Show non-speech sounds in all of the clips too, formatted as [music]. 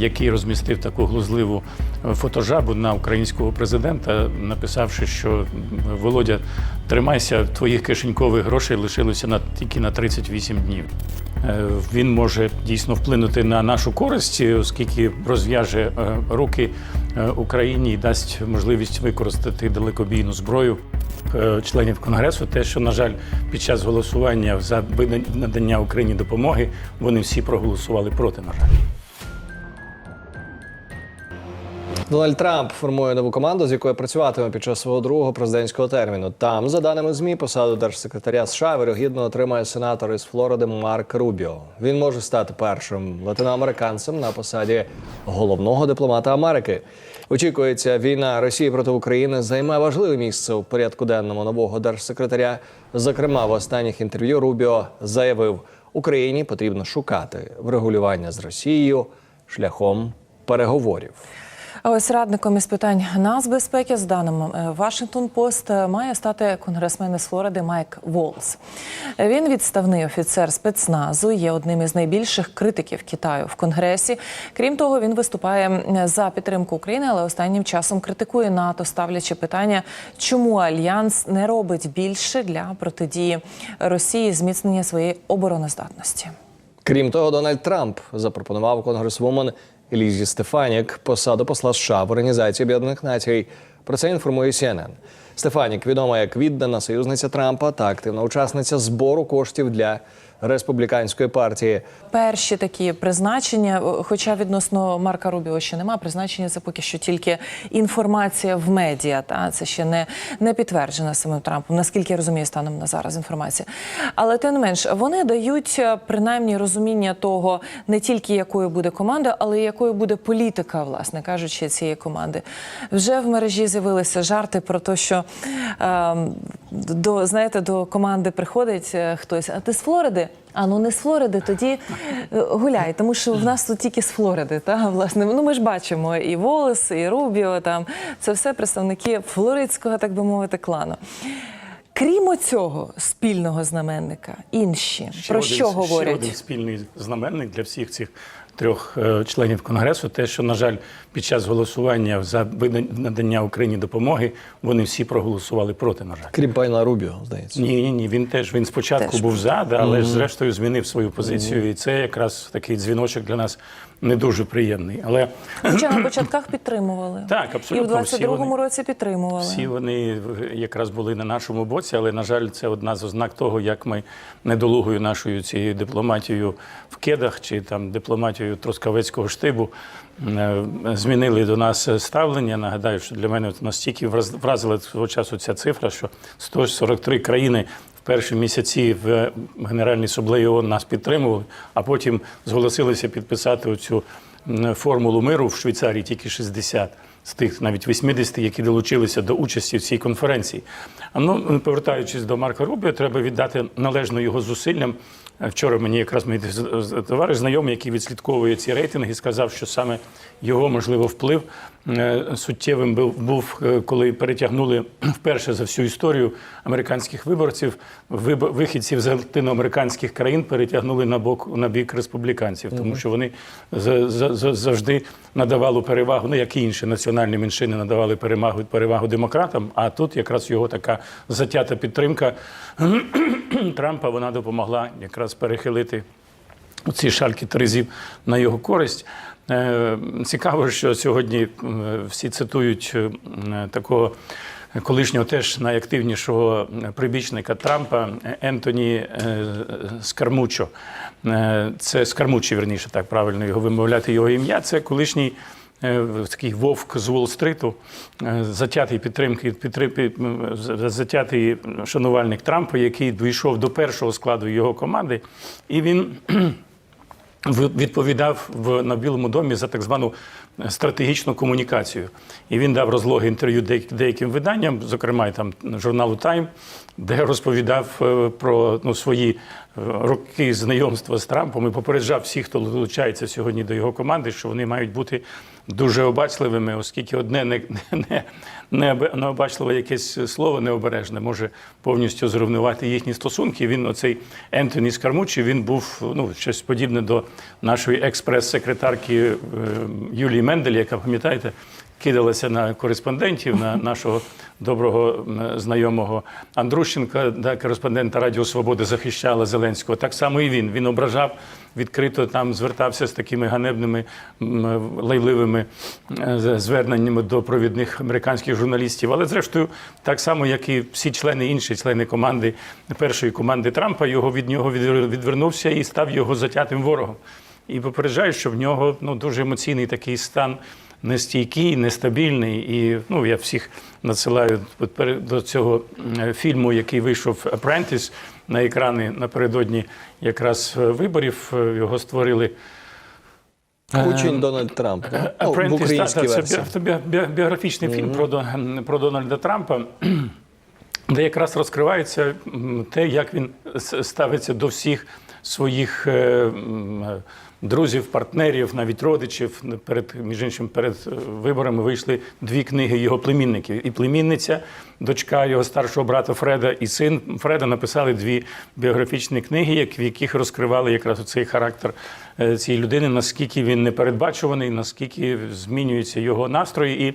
який розмістив таку глузливу е, фотожабу на українського президента, написавши, що Володя, тримайся, твоїх кишенькових грошей лишилося на тільки на 38 днів. Е, Він може дійсно вплинути на нашу користь, оскільки розв'яже е, руки е, Україні і дасть можливість використати далекобійну зброю е, членів конгресу. Те, що на жаль, під час голосування за надання Україні допомоги вони всі проголосували проти. На жаль. Дональд Трамп формує нову команду, з якою працюватиме під час свого другого президентського терміну. Там, за даними змі, посаду держсекретаря США вирогідно отримає сенатор із Флориди Марк Рубіо. Він може стати першим латиноамериканцем на посаді головного дипломата Америки. Очікується, війна Росії проти України займе важливе місце у порядку денному нового держсекретаря. Зокрема, в останніх інтерв'ю Рубіо заявив, Україні потрібно шукати врегулювання з Росією шляхом переговорів. Ось радником із питань нацбезпеки, з даними Вашингтон Пост, має стати конгресмен із Флориди Майк Волс. Він відставний офіцер спецназу, є одним із найбільших критиків Китаю в Конгресі. Крім того, він виступає за підтримку України, але останнім часом критикує НАТО, ставлячи питання, чому альянс не робить більше для протидії Росії зміцнення своєї обороноздатності. Крім того, Дональд Трамп запропонував конгресвумен Елізі Стефанік посаду посла США в Організації Об'єднаних Націй. Про це інформує CNN. Стефанік відома як віддана союзниця Трампа та активна учасниця збору коштів для республіканської партії. Перші такі призначення, хоча відносно Марка Рубіо ще нема, призначення це поки що тільки інформація в медіа. Та це ще не, не підтверджена самим Трампом, наскільки я розумію, станом на зараз інформація. Але тим не менш, вони дають е, принаймні розуміння того, не тільки якою буде команда, але й якою буде політика, власне кажучи, цієї команди. Вже в мережі з'явилися жарти про те, що е, до знаєте, до команди приходить е, хтось, а ти з Флориди? А ну не з Флориди, тоді е, гуляй, тому що в нас тут тільки з Флориди. Та власне, ну ми ж бачимо і Волес, і Рубіо. Там це все представники флоридського, так би мовити, клану. Крім цього спільного знаменника, інші Ще про один- що Ще говорять? один спільний знаменник для всіх цих трьох е, членів конгресу. Те, що на жаль, під час голосування за вида- надання Україні допомоги вони всі проголосували проти. На жаль. Крім Пайна Рубіо, здається. Ні, ні, ні. Він теж він спочатку Теж. був за, да, але ж зрештою змінив свою позицію, і це якраз такий дзвіночок для нас не дуже приємний. Але Хоча на початках підтримували. [clears throat] Так, абсолютно, І в всі 22-му році підтримували. Всі вони якраз були на нашому боці, але на жаль, це одна з ознак того, як ми недолугою нашою цією дипломатією в кедах чи там дипломатією Трускавецького штибу е, змінили до нас ставлення. Нагадаю, що для мене настільки враз- вразила свого часу ця цифра, що 143 країни. Перші місяці в Генеральній ООН нас підтримували, а потім зголосилися підписати оцю формулу миру в Швейцарії тільки 60 з тих навіть 80, які долучилися до участі в цій конференції. А ну повертаючись до Марка Рубіо, треба віддати належно його зусиллям. Вчора мені якраз мій товариш знайомий, який відслідковує ці рейтинги, сказав, що саме його можливо вплив е, суттєвим був, е, коли перетягнули [clears throat] вперше за всю історію американських виборців, виб- вихідців з латиноамериканських країн перетягнули на бок на бік республіканців, тому що вони за- за- за- завжди надавали перевагу, ну як і інші національні меншини надавали перевагу перевагу демократам. А тут якраз його така затята підтримка [clears throat] Трампа вона допомогла якраз перехилити ці шальки терезів на його користь. Е, Цікаво, що сьогодні всі цитують е, такого колишнього теж найактивнішого прибічника Трампа е, Ентоні е, Скармучо. Е, Це Скармучі, верніше, так правильно його вимовляти його ім'я. Це колишній е, такий вовк з Уолл-стриту, е, затятий підтримки, підтримки, затятий шанувальник Трампа, який дійшов до першого складу його команди, і він [clears throat] відповідав в на Білому домі за так звану стратегічну комунікацію. І він дав розлоги інтерв'ю деяким виданням, зокрема там журналу Тайм. Де розповідав е, про ну, свої е, роки знайомства з Трампом і попереджав всіх, хто долучається сьогодні до його команди, що вони мають бути дуже обачливими, оскільки одне не, [laughs] не, не, необачливе якесь слово необережне може повністю зруйнувати їхні стосунки. Він, оцей Ентоні Скармучі, він був ну, щось подібне до нашої експрес-секретарки е, Юлії Мендель, яка пам'ятаєте, кидалася на кореспондентів, на нашого доброго знайомого Андрущенка, да, кореспондента Радіо Свободи захищала Зеленського. Так само і він. Він ображав відкрито там, звертався з такими ганебними лайливими е, зверненнями до провідних американських журналістів. Але зрештою, так само, як і всі члени інші члени команди першої команди Трампа, його від нього відвернувся і став його затятим ворогом. І попереджаю, що в нього ну, дуже емоційний такий стан нестійкий, нестабільний. І ну, я всіх надсилаю до цього фільму, який вийшов Apprentice на екрани напередодні якраз е, виборів. Е, Його створили. Учень Дональд Трамп. Ну, в українській версії. Це бі- бі- біографічний фільм про, Дон- про Дональда Трампа, [clears throat] де якраз розкривається те, як він ставиться до всіх своїх е, е, друзів, партнерів, навіть родичів. Перед між іншим, перед е, виборами вийшли дві книги його племінників. І племінниця, дочка його старшого брата Фреда і син Фреда написали дві біографічні книги, в яких розкривали якраз цей характер е, цієї людини, наскільки він непередбачуваний, наскільки змінюються його настрої, і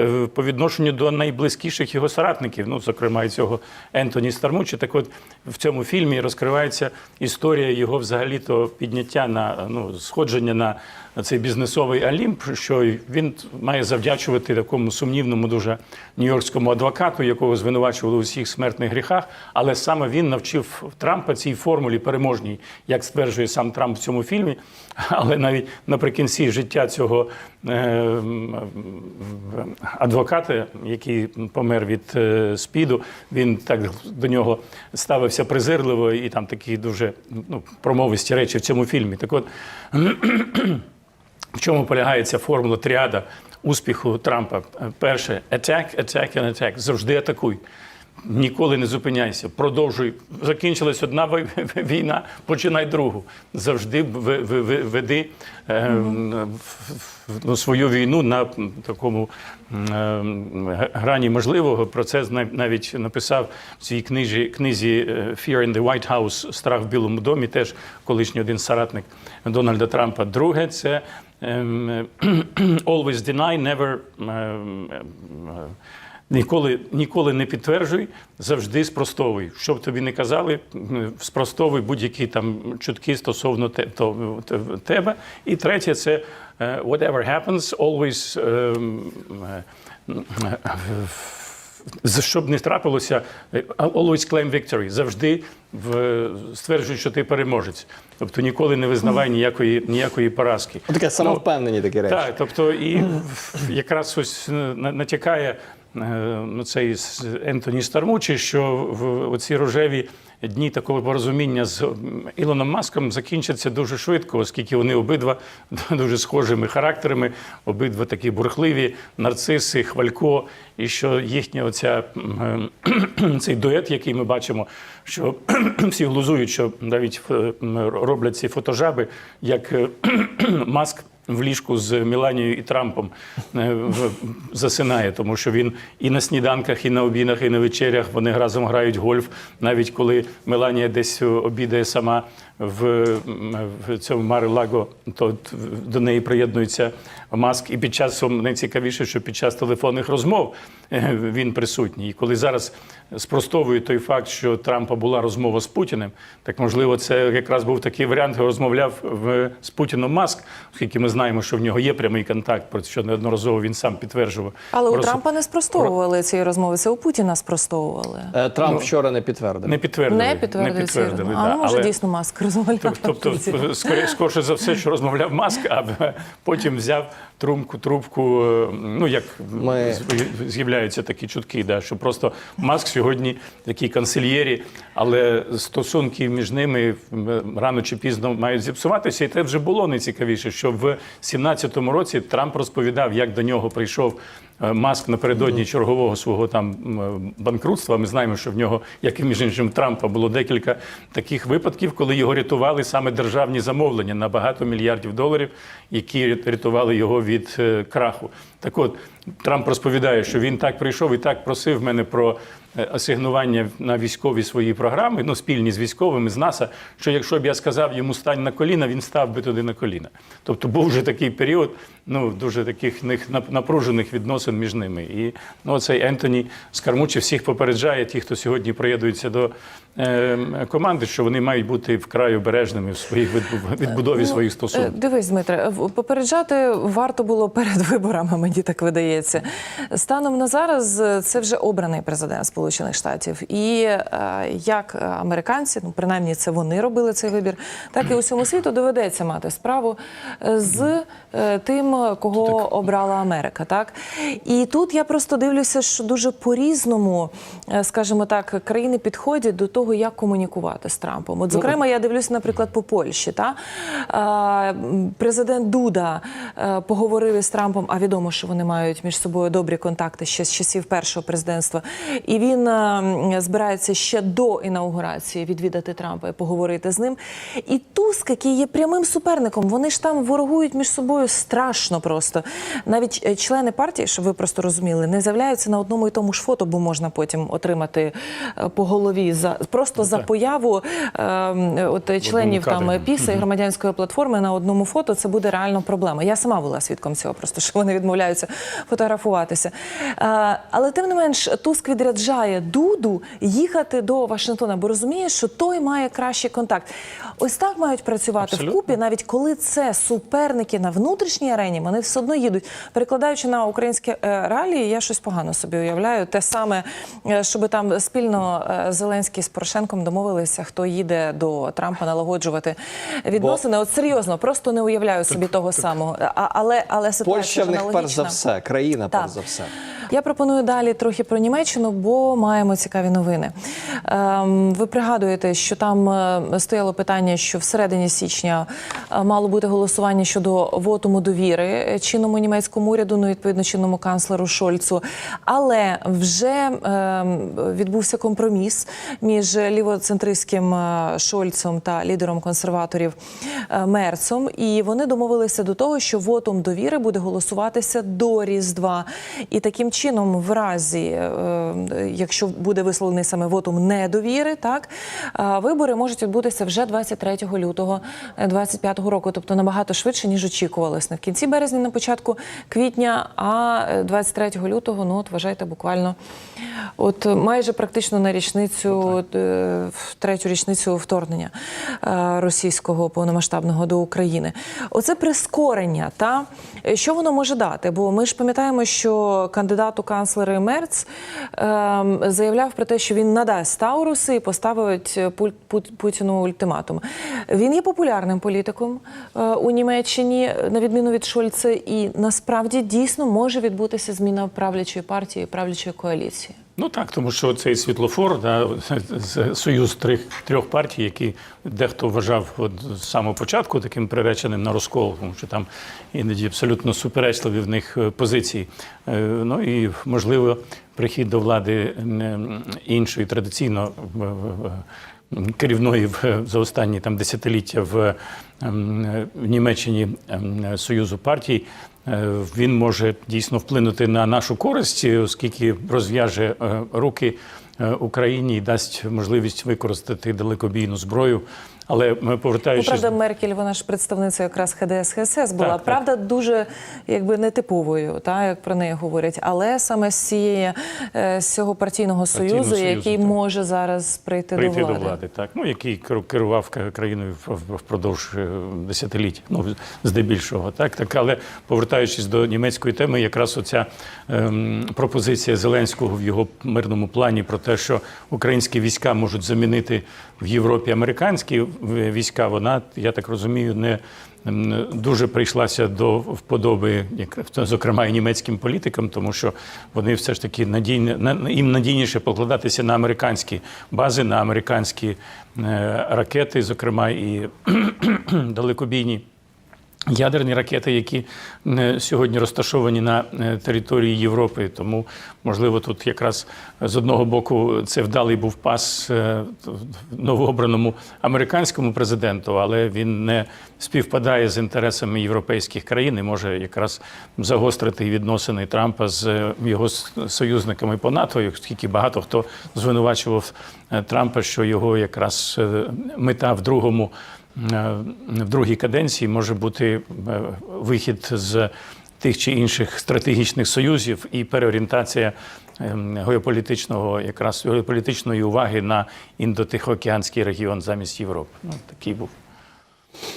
е, по відношенню до найблизькіших його соратників, ну зокрема і цього Ентоні Стармучі. Так от в цьому фільмі розкривається історія його взагалі-то підняття на ну сходження на цей бізнесовий Олімп, що він має завдячувати такому сумнівному дуже нью-йоркському адвокату, якого звинувачували у всіх смертних гріхах. Але саме він навчив Трампа цій формулі переможній, як стверджує сам Трамп в цьому фільмі. [laughs] Але навіть наприкінці життя цього е, адвоката, який помер від е, спіду, він так до нього ставився презирливо і там такі дуже ну, промовисті речі в цьому фільмі. Так от [clears throat] в чому полягає ця формула тріада успіху Трампа? Перше attack, attack and attack. Завжди атакуй. Ніколи не зупиняйся. Продовжуй. Закінчилась одна війна, починай другу. Завжди веди е, в- ну, свою війну на такому е, грані можливого. Про це навіть написав в своїй книжі, книзі е, Fear in the White House Страх в Білому домі, теж колишній один соратник Дональда Трампа. Друге, це ем, [clears throat] always deny, never ем, Ніколи, ніколи не підтверджуй, завжди спростовуй. Що б тобі не казали, спростовуй будь-які там чутки стосовно те, то, те- тебе. І третє це е, whatever happens, always з- щоб не трапилося, е, always claim victory, завжди в, стверджують, що ти переможець. Тобто ніколи не визнавай ніякої, ніякої поразки. Таке самовпевнені такі речі. Так, тобто і якраз ось е, натякає ну, цей Ентоні Стармучі, що в оці рожеві дні такого порозуміння з Ілоном Маском закінчаться дуже швидко, оскільки вони обидва [laughs] дуже схожими характерами, обидва такі бурхливі, нарциси, хвалько, і що їхня оця е, [clears throat] цей дует, який ми бачимо, що [clears throat] всі глузують, що навіть е, роблять ці фотожаби, як е, [clears throat] маск в ліжку з Міланією і Трампом е, засинає, тому що він і на сніданках, і на обідах, і на вечерях вони разом грають гольф, навіть коли Меланія десь обідає сама в, в цьому Мари Лаго, то до неї приєднується маск. І під час найцікавіше, що під час телефонних розмов е, він присутній. І коли зараз спростовує той факт, що Трампа була розмова з Путіним, так можливо, це якраз був такий варіант, розмовляв в, з Путіном Маск, оскільки ми знаємо, що в нього є прямий контакт, про що неодноразово він сам підтверджував. Але у Просто Трампа не спростовували цієї розмови. Це у Путіна спростовували. Е, Трамп вчора не підтвердив. Не підтвердили. Не підтвердили ці розмови. А да. ну, може Але- дійсно маск розмовляв. Тобто, скоріше, скоріше за все, що розмовляв Маск, а потім взяв трубку, трубку. е, Ну як Ми- з'являються такі чутки, да, що просто Маск сьогодні такий канцельєрі, але стосунки між ними рано чи пізно мають зіпсуватися. І те вже було найцікавіше, що в 17-му році Трамп розповідав, як до нього прийшов е, Маск напередодні чергового свого там банкрутства. Ми знаємо, що в нього, як і між іншим Трампа, було декілька таких випадків, коли його рятували саме державні замовлення на багато мільярдів доларів, які рятували його від е, краху. Так от Трамп розповідає, що він так прийшов і так просив мене про е, асигнування на військові свої програми, ну спільні з військовими з НАСА, що якщо б я сказав йому стань на коліна, він став би туди на коліна. Тобто був вже такий період, ну дуже таких них напружених відносин між ними. І ну цей Ентоні Скармучі всіх попереджає, ті, хто сьогодні приєднується до е, команди, що вони мають бути вкрай обережними в своїх відбу- відбудові своїх Е, стосунків. Дивись, Дмитре, попереджати варто було перед [laughs] виборами, мені так видається. Станом на зараз е, це вже обраний президент Сполучених Штатів. І е, як американці, ну принаймні це вони робили цей вибір, так і усьому світу доведеться мати справу з тим, кого обрала Америка. Так і тут я просто дивлюся, що дуже по-різному, е, скажімо так, країни підходять до того, як комунікувати з Трампом. От, зокрема, я дивлюся, наприклад, по Польщі. Та? Президент Дуда е, поговорив із Трампом, а відомо, що вони мають між собою добрі контакти ще з часів першого президентства. І він е, збирається ще до інаугурації відвідати Трампа і поговорити з ним. І Туск, який є прямим суперником, вони ж там ворогують між собою страшно просто. Навіть е, члени партії, щоб ви просто розуміли, не з'являються на одному і тому ж фото, бо можна потім отримати по голові за просто за появу е, от членів там. ПІСа і громадянської платформи на одному фото. Це буде реально проблема. Я сама була свідком цього, просто що вони відмовляються фотографуватися. Е, Але тим не менш, Туск відряджає Дуду їхати до Вашингтона, бо розуміє, що той має кращий контакт. Ось так мають працювати Абсолютно. вкупі, навіть коли це суперники на внутрішній арені, вони все одно їдуть. Перекладаючи на українське е, реалії, я щось погано собі уявляю. Те саме, е, щоб там спільно е, Зеленський з Порошенком домовилися, хто їде до Трампа налагоджувати відносини. От серйозно, просто не уявляю собі того самого. А, але, але ситуація Польща в них перш за все, країна Так. перш за все. Я пропоную далі трохи про Німеччину, бо маємо цікаві новини. Ем, ви пригадуєте, що там е, стояло питання, що всередині січня е, мало бути голосування щодо вотуму довіри е, чинному німецькому уряду, ну відповідно чинному канцлеру Шольцу. Але вже ем, відбувся компроміс між лівоцентристським е, Шольцом та лідером консерваторів е, Мерцом, і вони домовилися до того, що вотум довіри буде голосуватися до Різдва. І таким чином, в разі, е, якщо буде висловлений саме вотум недовіри, так вибори можуть відбутися вже 23 лютого 2025 року, тобто набагато швидше ніж очікувалось. Не в кінці березня, на початку квітня, а е, 23 лютого, ну от вважайте, буквально от майже практично на річницю е, в третю річницю вторгнення е, російського повномасштабного до України. Оце прискорення. Та Е, що воно може дати? Бо ми ж пам'ятаємо, що кандидат у канцлери Мерц ем, заявляв про те, що він надасть Тауруси і поставить е, Путіну ультиматум. Він є популярним політиком е, у Німеччині, на відміну від Шольца, і насправді дійсно може відбутися зміна правлячої партії, правлячої коаліції. Ну так, тому що цей світлофор, да, [laughs] союз трьох, трьох партій, які дехто вважав от з самого початку таким приреченим на розкол, тому що там іноді абсолютно суперечливі в них е, позиції. Е, Ну і можливо, прихід до влади іншої традиційно керівної за останні там десятиліття в, Німеччині союзу партій. Е, Він може дійсно вплинути на нашу користь, оскільки розв'яже е, руки е, Україні і дасть можливість використати далекобійну зброю. Але ми Ну, повертаючись правда, Меркель, вона ж представниця якраз ХДС ХСС була. Так, так. правда, дуже якби нетиповою, та як про неї говорять. Але саме з цієї е, з цього партійного союзу, союзу, який так. може зараз прийти, прийти до до влади. влади, так ну який керу- керував країною впродовж е, десятиліть, ну здебільшого, так так. Але повертаючись до німецької теми, якраз оця ем, пропозиція Зеленського в його мирному плані про те, що українські війська можуть замінити в Європі американські війська, вона я так розумію, не дуже прийшлася до вподоби, зокрема і німецьким політикам, тому що вони все ж таки надійне їм надійніше покладатися на американські бази, на американські е, ракети, зокрема і [clears throat] далекобійні. Ядерні ракети, які е, сьогодні розташовані на е, території Європи, тому можливо тут якраз з одного боку це вдалий був пас е, новообраному американському президенту, але він не співпадає з інтересами європейських країн і може якраз загострити відносини Трампа з е, його союзниками по НАТО, оскільки багато хто звинувачував е, Трампа, що його якраз е, мета в другому. Е, в другій каденції може бути е, вихід з тих чи інших стратегічних союзів і переорієнтація ем, геополітичного, якраз геополітичної уваги на індотихоокеанський регіон замість Європи. Ну, такий був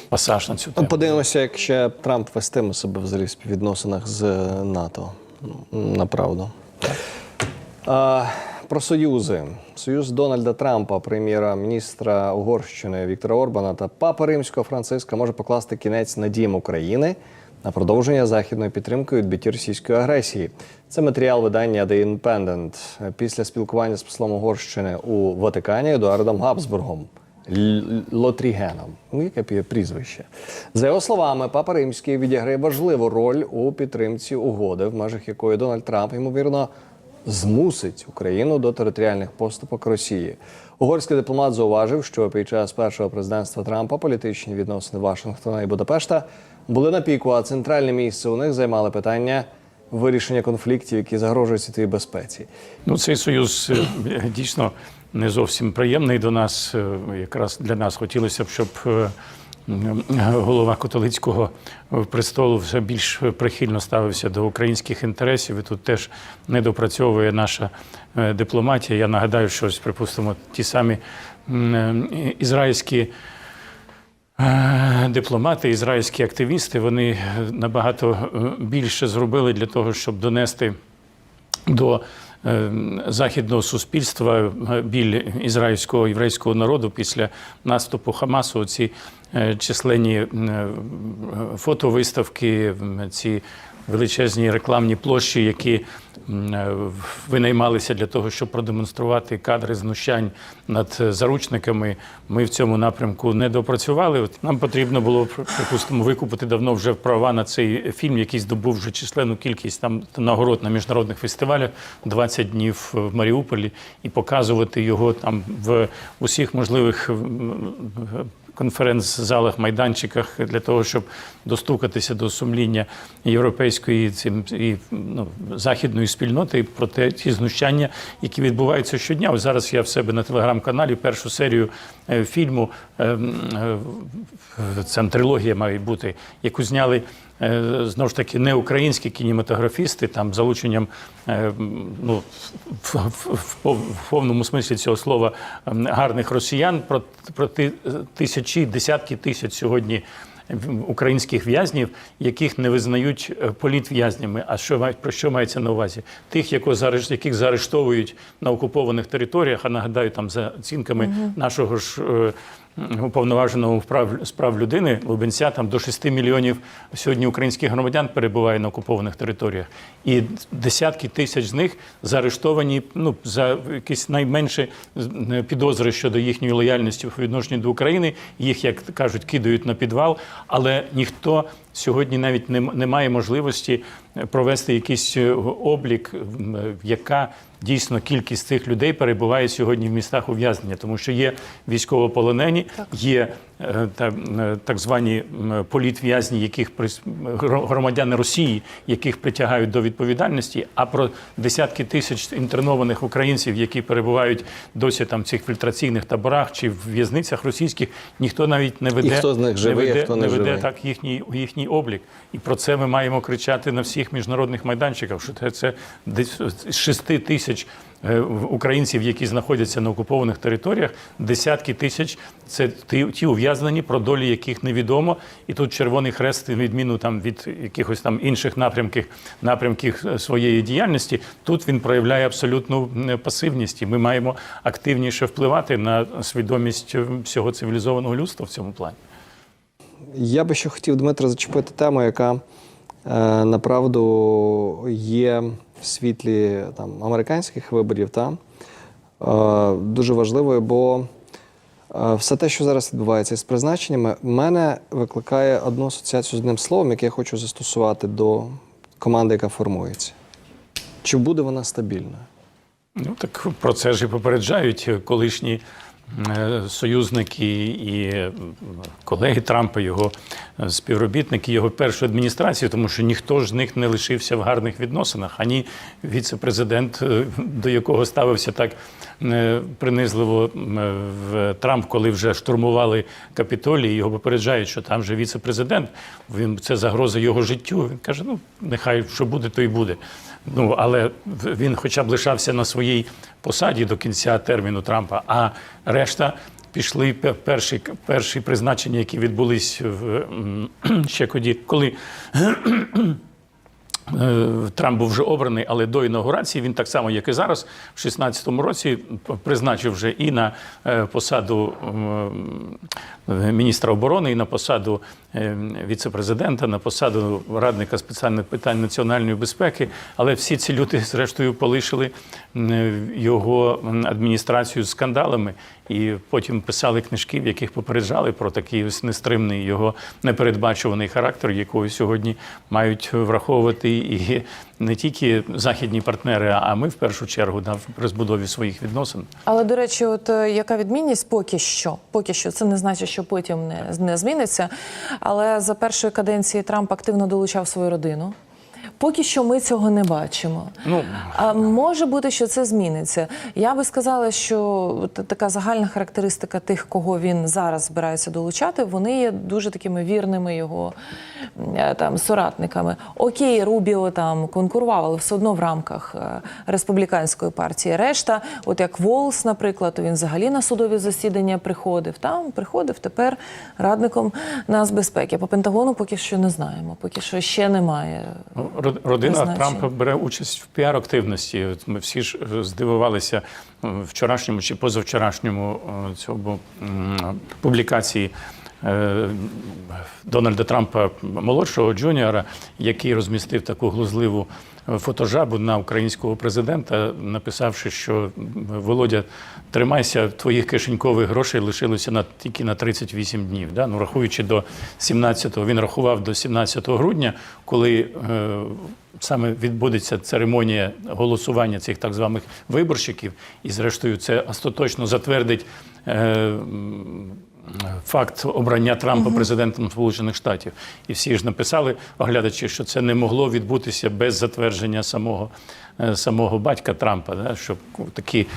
пасаж на цю Ну, тему. Подивимося, як ще Трамп вестиме себе взагалі в співвідносинах з НАТО. Ну, Направду. Про союзи. Союз Дональда Трампа, прем'єра-міністра Угорщини Віктора Орбана та папи римського Франциска може покласти кінець надіям України на продовження західної підтримки у відбитті російської агресії. Це матеріал видання The Independent після спілкування з послом Угорщини у Ватикані Едуардом Габсбургом. Лотрігеном. Ну, яке прізвище. За його словами, папа Римський відіграє важливу роль у підтримці угоди, в межах якої Дональд Трамп, ймовірно, змусить Україну до територіальних поступок Росії. Угорський дипломат зауважив, що під час першого президентства Трампа політичні відносини Вашингтона і Будапешта були на піку, а центральне місце у них займали питання вирішення конфліктів, які загрожують світовій безпеці. Ну, цей союз е, дійсно не зовсім приємний до нас. Е, Якраз для нас хотілося б, щоб е, голова католицького престолу вже більш прихильно ставився до українських інтересів. І тут теж не допрацьовує наша е, дипломатія. Я нагадаю, що припустимо, ті самі е, ізраїльські. Е, Дипломати, ізраїльські активісти, вони набагато більше зробили для того, щоб донести до західного суспільства е, біль ізраїльського єврейського народу після наступу Хамасу. Ці е, численні е, фотовиставки, ці величезні рекламні площі, які е, винаймалися для того, щоб продемонструвати кадри знущань над заручниками. Ми в цьому напрямку не допрацювали. Нам потрібно було припустимо викупити давно вже права на цей фільм, який здобув вже численну кількість там нагород на міжнародних фестивалях 20 днів в Маріуполі і показувати його там в усіх можливих конференц-залах, майданчиках для того, щоб достукатися до сумління європейської цим і ну, західної спільноти про те, ті знущання, які відбуваються щодня. Ось зараз я в себе на телеграм-каналі першу серію е, фільму. е, м, е, Це трилогія має бути, яку зняли знову ж таки не українські кінематографісти, там залученням е, ну, в, в, в, в повному смислі цього слова гарних росіян про, про тисячі, десятки тисяч сьогодні українських в'язнів, яких не визнають е, політв'язнями. А що про що мається на увазі? Тих, яко заарешт- яких заарештовують на окупованих територіях, а нагадаю, там за оцінками нашого ж. Уповноваженого з справ людини Лубенця там до 6 мільйонів сьогодні українських громадян перебуває на окупованих територіях, і десятки тисяч з них заарештовані ну за якісь найменші підозри щодо їхньої лояльності по відношенню до України. Їх, як кажуть, кидають на підвал, але ніхто сьогодні навіть не, м- можливості е, провести якийсь е, облік, е, яка дійсно кількість цих людей перебуває сьогодні в містах ув'язнення, тому що є військовополонені, є так звані політв'язні, яких громадяни Росії, яких притягають до відповідальності. А про десятки тисяч інтернованих українців, які перебувають досі там в цих фільтраційних таборах чи в в'язницях російських, ніхто навіть не веде, хто з них живий, не веде, хто не не веде так їхній, їхній облік. І про це ми маємо кричати на всіх міжнародних майданчиках, що це, десь з 6 тисяч е, українців, які знаходяться на окупованих територіях, десятки тисяч це ті, ув'язнені, про долі яких невідомо. І тут Червоний Хрест, відміну там від якихось там інших напрямків, напрямків е, своєї діяльності, тут він проявляє абсолютну пасивність. І ми маємо активніше впливати на свідомість всього цивілізованого людства в цьому плані. Я би ще хотів, Дмитро, зачепити тему, яка е, направду є в світлі там, американських виборів. Та? Е, дуже важливою, бо Е, Все те, що зараз відбувається із призначеннями, мене викликає одну асоціацію з одним словом, яке я хочу застосувати до команди, яка формується. Чи буде вона стабільною? Ну так про це ж і попереджають колишні союзники і е, колеги Трампа, його е, співробітники, його першої адміністрації, тому що ніхто ж з них не лишився в гарних відносинах. Ані віце-президент, е, до якого ставився так е, принизливо е, в Трамп, коли вже штурмували Капітолій, його попереджають, що там же віце-президент, він це загроза його життю. Він каже: ну нехай що буде, то й буде. Ну але він хоча б лишався на своїй посаді до кінця терміну Трампа, а решта пішли перші, перші призначення, які відбулись в [clears throat] ще коли. [clears throat] Е, Трамп був вже обраний, але до інаугурації він так само, як і зараз, в 16-му році призначив вже і на е, посаду е, міністра оборони, і на посаду віце-президента, на посаду радника спеціальних питань національної безпеки. Але всі ці люди, зрештою, полишили його адміністрацію скандалами. І потім писали книжки, в яких попереджали про такий ось нестримний його непередбачуваний характер, якого сьогодні мають враховувати і не тільки західні партнери, а ми в першу чергу в розбудові своїх відносин. Але до речі, от е, яка відмінність поки що? Поки що це не значить, що потім не, не зміниться. Але за першої каденції Трамп активно долучав свою родину. Поки що ми цього не бачимо. Ну А може бути, що це зміниться. Я би сказала, що така загальна характеристика тих, кого він зараз збирається долучати, вони є дуже такими вірними його е, там соратниками. Окей, Рубіо там конкурував, але все одно в рамках е, республіканської партії. Решта, от як Волс, наприклад, то він взагалі на судові засідання приходив. Там приходив тепер радником нацбезпеки. По Пентагону поки що не знаємо. Поки що ще немає. Родина. Трампа бере участь в піар-активності. Ми всі ж е, здивувалися е, вчорашньому чи позавчорашньому е, цьому публікації. Дональда Трампа молодшого джуніора, який розмістив таку глузливу фотожабу на українського президента, написавши, що Володя, тримайся, твоїх кишенькових грошей лишилося на тільки на 38 днів. Да? Ну, рахуючи до 17-го, він рахував до 17 грудня, коли е, саме відбудеться церемонія голосування цих так званих виборщиків, і зрештою це остаточно затвердить. Е, Факт обрання Трампа президентом Сполучених Штатів, і всі ж написали, оглядачі, що це не могло відбутися без затвердження самого, е, самого батька Трампа. Да? Що такі е,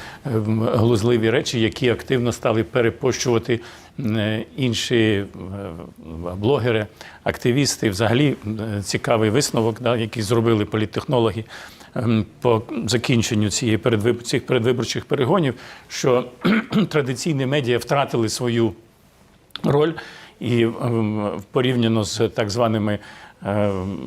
глузливі речі, які активно стали перепощувати е, інші е, блогери, активісти. Взагалі цікавий висновок, да, який зробили політтехнологи ем, по закінченню цієї передвиб... цих передвиборчих перегонів, що [clears throat] традиційні медіа втратили свою роль і ем, порівняно з так званими ем,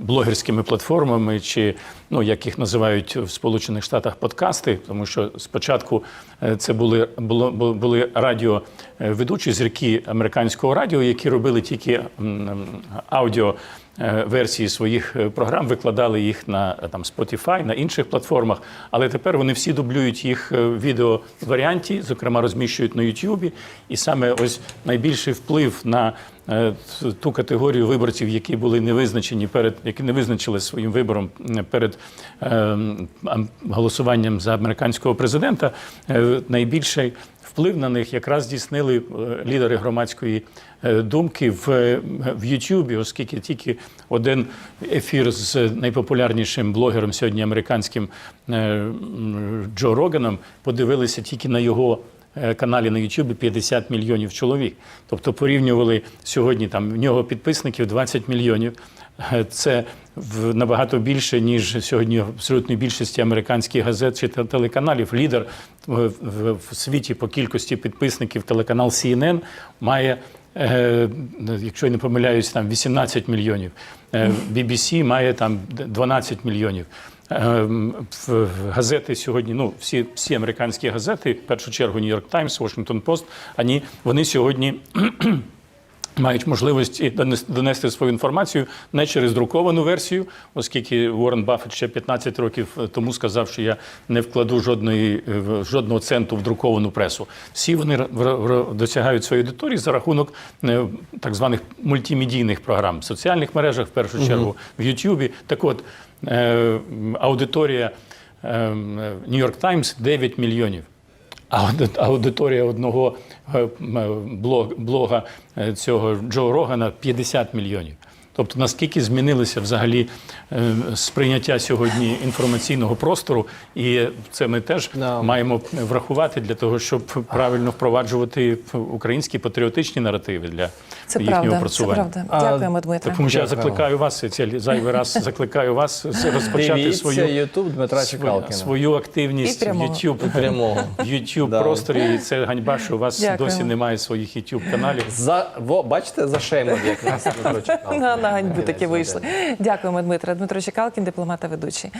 блогерськими платформами, чи ну як їх називають в Сполучених Штатах подкасти, тому що спочатку е, це були було бу- були радіоведучі зірки американського радіо, які робили тільки аудіо. Е, Версії своїх е, програм викладали їх на е, там Spotify, на інших платформах, але тепер вони всі дублюють їх відео варіанті, зокрема розміщують на YouTube. І саме ось найбільший вплив на ту категорію виборців, які були не визначені перед, які не визначили своїм вибором перед голосуванням за американського президента, найбільший вплив на них якраз здійснили е, лідери громадської е, думки в, е, в Ютубі, оскільки тільки один ефір з найпопулярнішим блогером сьогодні американським Джо Роганом подивилися тільки на його. Каналі на Ютубі 50 мільйонів чоловік. Тобто порівнювали сьогодні там в нього підписників 20 мільйонів. Це набагато більше, ніж сьогодні в абсолютній більшості американських газет чи телеканалів. Лідер в, світі по кількості підписників телеканал CNN має. е, Якщо я не помиляюсь, там 18 мільйонів. Е, BBC має там 12 мільйонів. Е, Газети сьогодні, ну всі, всі американські газети, в першу чергу Times, Washington Post, вони, вони сьогодні Мають можливість і донести свою інформацію не через друковану версію, оскільки Уоррен Баффет ще 15 років тому сказав, що я не вкладу жодної е, жодного центу в друковану пресу. Всі вони досягають своєї аудиторії за рахунок е, так званих мультимедійних програм в соціальних мережах, в першу чергу в Ютубі. Так от е, аудиторія Нью-Йорк Таймс 9 мільйонів. А аудиторія одного е, е, блога е, цього Джо Рогана 50 мільйонів. Тобто наскільки змінилося взагалі е, сприйняття сьогодні інформаційного простору, і це ми теж Да. маємо врахувати для того, щоб правильно впроваджувати українські патріотичні наративи для Це їхнього правда. Це правда. Дякуємо, Дмитре. Тому що я закликаю вас, це зайвий раз [laughs] закликаю вас розпочати Дивіться свою, Ютуб Дмитра свою, Чекалкіна. свою активність в. YouTube. Прямого. [laughs] YouTube Да. просторі. І це ганьба, що у вас Дякуємо. досі немає своїх YouTube каналів. За во, бачите, за шеймом, як нас Дмитро Чекалкін. [laughs] На, ганьбу таки вийшли. Дякуємо, Дмитро. Дмитро Чекалкін, дипломат та ведучий.